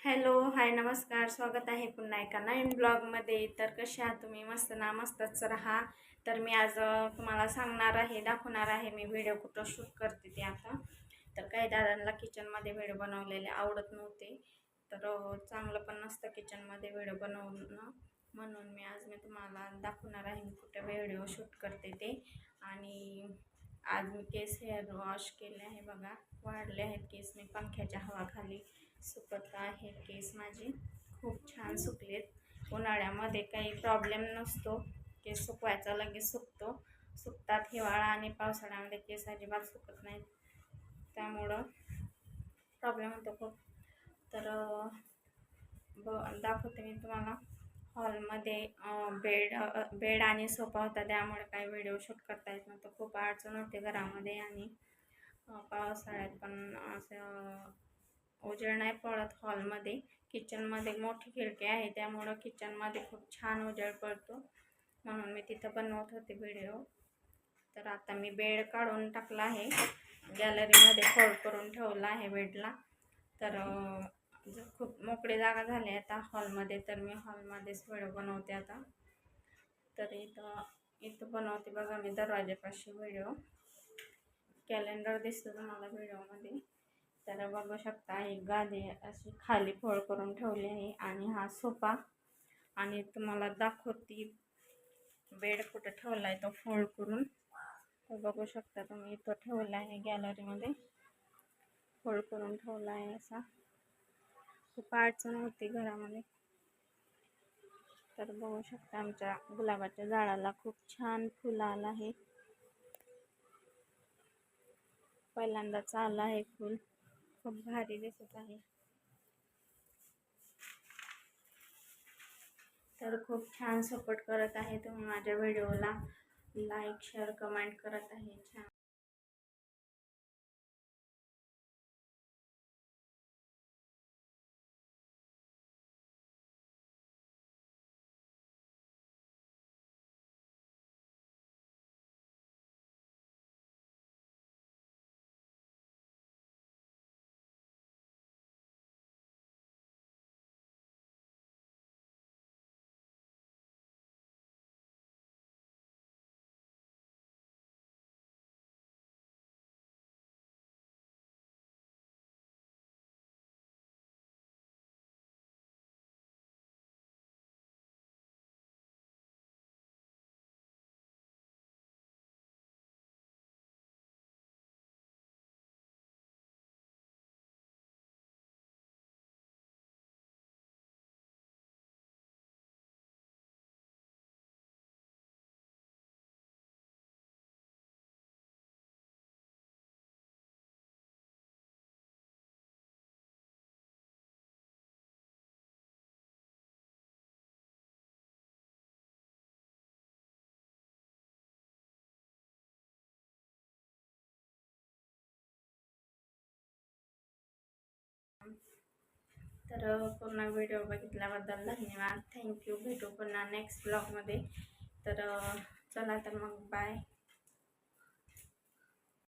Hello hi नमस्कार. स्वागत आहे पुन्हा एका नवीन ब्लॉगमध्ये. तर कसे आहात तुम्ही? मस्त ना? मस्तच राहा. तर मी आज तुम्हाला सांगणार आहे दाखवणार आहे मी व्हिडिओ कुठं शूट करते ते आता. तर काही दादांना किचनमध्ये व्हिडिओ बनवलेले आवडत नव्हते. तर चांगलं पण नसतं किचनमध्ये व्हिडिओ बनवणं. म्हणून मी आज मी तुम्हाला दाखवणार आहे मी कुठं व्हिडिओ शूट करते ते. आणि आज मी केस हेअर वॉश केले आहे बघा. वाढले आहेत केस. मी पंख्याच्या हवाखाली सुकत आहे. केस माझे खूप छान सुकलेत. उन्हाळ्यामध्ये काही प्रॉब्लेम नसतो. केस सुकवायचा लगेच सुकतो. सुकतात हिवाळा आणि पावसाळ्यामध्ये केस अजिबात सुकत नाहीत. त्यामुळं प्रॉब्लेम होतो खूप. तर ब दाखवते मी तुम्हाला. हॉलमध्ये बेड बेड आणि सोफा होता. त्यामुळे काही व्हिडिओ शूट करता येत नव्हतं. खूप अडचण होते घरामध्ये आणि पावसाळ्यात पण असं उजेड नाही पडत हॉलमध्ये. किचनमध्ये मोठी खिडकी आहे. त्यामुळं किचनमध्ये खूप छान उजेड पडतो. म्हणून मी तिथं बनवत होते व्हिडिओ. तर आता मी बेड काढून टाकला आहे. गॅलरीमध्ये फोल्ड करून ठेवला आहे बेडला. तर खूप मोकळी जागा झाली आहे आता हॉलमध्ये तर मी हॉलमध्येच व्हिडिओ बनवते आता. तर इथं इथं बनवते बघा मी दरवाजेपाशी व्हिडिओ. कॅलेंडर दिसतो तुम्हाला व्हिडिओमध्ये. तर बघू शकता एक गादी अशी खाली फोळ करून ठेवली आहे आणि हा सोफा. आणि तुम्हाला दाखवती बेड कुठं ठेवला आहे तो फोल्ड करून. तर बघू शकता तुम्ही इथं ठेवला आहे गॅलरीमध्ये फोल्ड करून ठेवला आहे असा. खूप अडचण होती घरामध्ये. तर बघू शकता आमच्या गुलाबाच्या झाडाला खूप छान फुलं आलं आहे. पहिल्यांदाच आलं आहे फुल. खूप भारी दिसत आहे. तर खूप छान सपोर्ट करत आहे तुम्ही माझ्या व्हिडिओला लाईक शेअर कमेंट करत आहे. छान तर पूर्ण व्हिडिओ बघितल्याबद्दल धन्यवाद. थँक्यू भेटू पुन्हा नेक्स्ट ब्लॉगमध्ये तर चला तर मग बाय